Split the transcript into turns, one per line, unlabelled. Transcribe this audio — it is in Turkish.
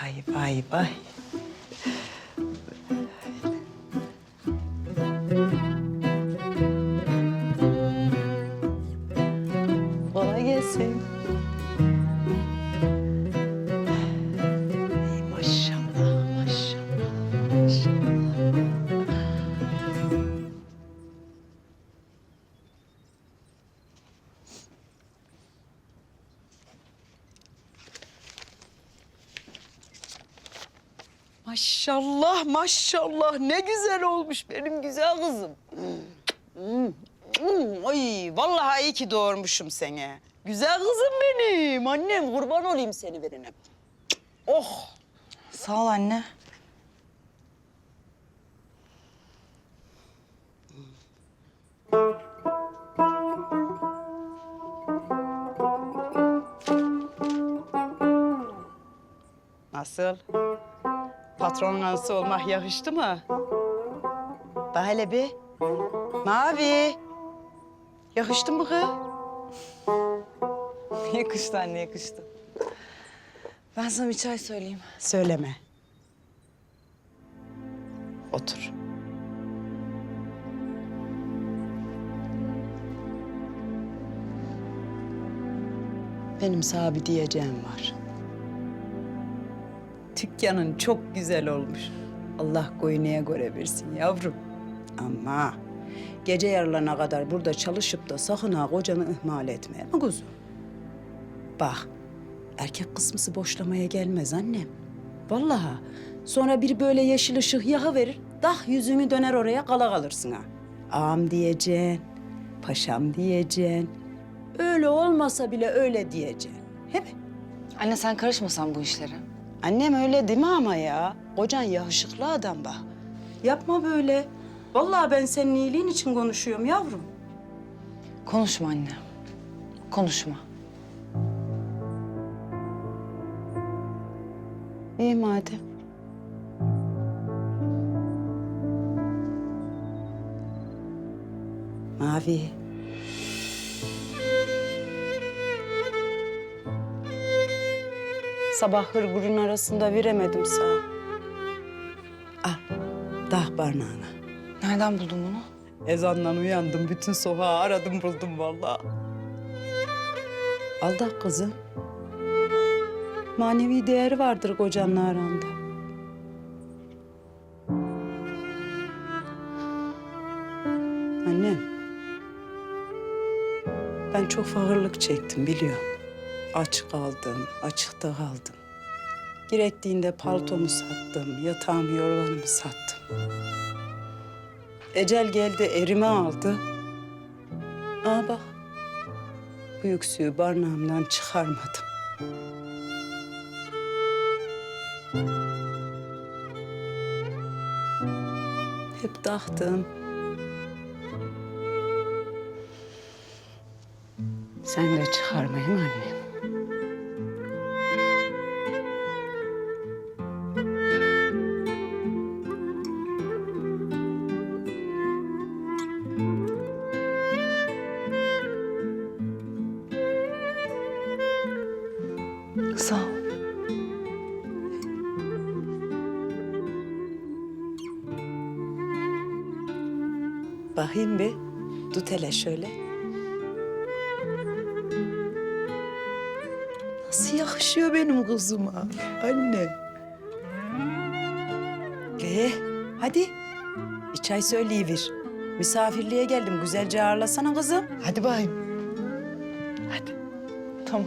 Vay vay vay. Kolay gelsin. Maşallah, maşallah. Ne güzel olmuş benim güzel kızım. Ay, vallahi iyi ki doğurmuşum seni. Güzel kızım benim. Annem kurban olayım seni verene. Oh.
Sağ ol anne.
Nasıl? Patron anası olmak yakıştı mı? Hele bir. Mavi. Yakıştı mı kız?
yakıştı anne yakıştı. Ben sana bir çay söyleyeyim.
Söyleme. Otur. Benim sana bir diyeceğim var. Dükkanın çok güzel olmuş. Allah koyunaya göre versin yavrum. Ama gece yarılarına kadar burada çalışıp da sakın ha kocanı ihmal etme. Ha kuzum? Bak, erkek kısmısı boşlamaya gelmez annem. Vallahi. Sonra bir böyle yeşil ışık yağı verir, dah yüzünü döner oraya kala kalırsın ha. Ağam diyeceksin, paşam diyeceksin. Öyle olmasa bile öyle diyeceksin. He mi?
Anne sen karışmasan bu işlere.
Annem öyle değil mi ama ya? Kocan yakışıklı adam bak. Yapma böyle. Vallahi ben senin iyiliğin için konuşuyorum yavrum.
Konuşma anne. Konuşma.
İyi madem. Mavi. Sabah hırgurun arasında veremedim sana. Al, dah barnağına.
Nereden buldun bunu?
Ezandan uyandım, bütün sokağı aradım buldum vallahi. Al da kızım. Manevi değeri vardır kocanın aranda. Annem. Ben çok fakirlik çektim biliyorum. Aç kaldım, açıkta kaldım. Gerektiğinde paltomu sattım, yatağımı yorganımı sattım. Ecel geldi erime aldı. Aa bak. Bu yüksüğü barnağımdan çıkarmadım. Hep taktım. Sen de çıkarmayın annem.
Sağ ol.
Bakayım bir. Tut hele şöyle. Nasıl yakışıyor benim kızıma? Anne. Ee, hadi. Bir çay söyleyiver. Misafirliğe geldim. Güzelce ağırlasana kızım. Hadi bakayım. Hadi.
Tamam.